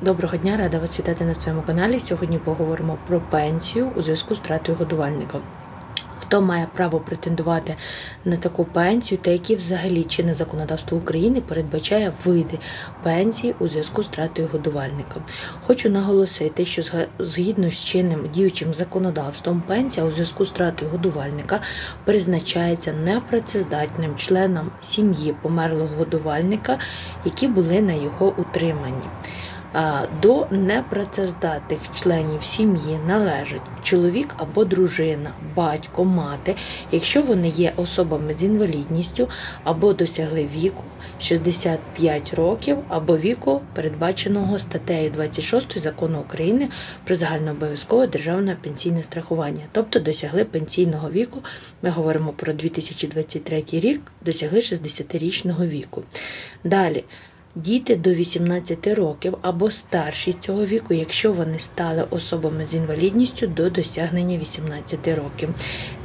Доброго дня, рада вас вітати на своєму каналі. Сьогодні поговоримо про пенсію у зв'язку з втратою годувальника. Хто має право претендувати на таку пенсію та які взагалі чинне законодавство України передбачає види пенсії у зв'язку з втратою годувальника? Хочу наголосити, що згідно з чинним діючим законодавством, пенсія у зв'язку з втратою годувальника призначається непрацездатним членам сім'ї померлого годувальника, які були на його утриманні. До непрацездатних членів сім'ї належать чоловік або дружина, батько, мати, якщо вони є особами з інвалідністю або досягли віку 65 років або віку, передбаченого статтею 26 закону України про загальнообов'язкове державне пенсійне страхування, тобто досягли пенсійного віку. Ми говоримо про 2023 рік, досягли 60-річного віку. Далі. Діти до 18 років або старші цього віку, якщо вони стали особами з інвалідністю до досягнення 18 років.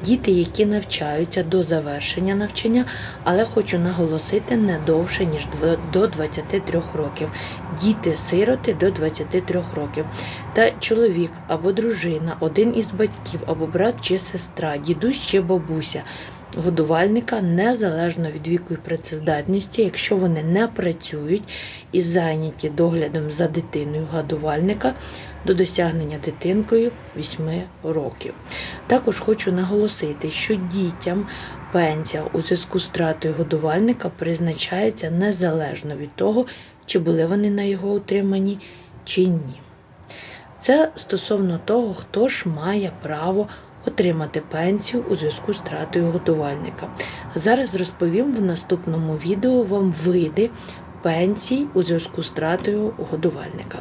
Діти, які навчаються до завершення навчання, але хочу наголосити не довше, ніж до 23 років. Діти-сироти до 23 років. Та чоловік або дружина, один із батьків, або брат чи сестра, дідусь чи бабуся годувальника незалежно від віку і працездатності, якщо вони не працюють і зайняті доглядом за дитиною годувальника до досягнення дитинкою 8 років. Також хочу наголосити, що дітям пенсія у зв'язку з втратою годувальника призначається незалежно від того, чи були вони на його утриманні чи ні. Це стосовно того, хто ж має право отримати пенсію у зв'язку з втратою годувальника. Зараз розповім в наступному відео вам види пенсій у зв'язку з втратою годувальника.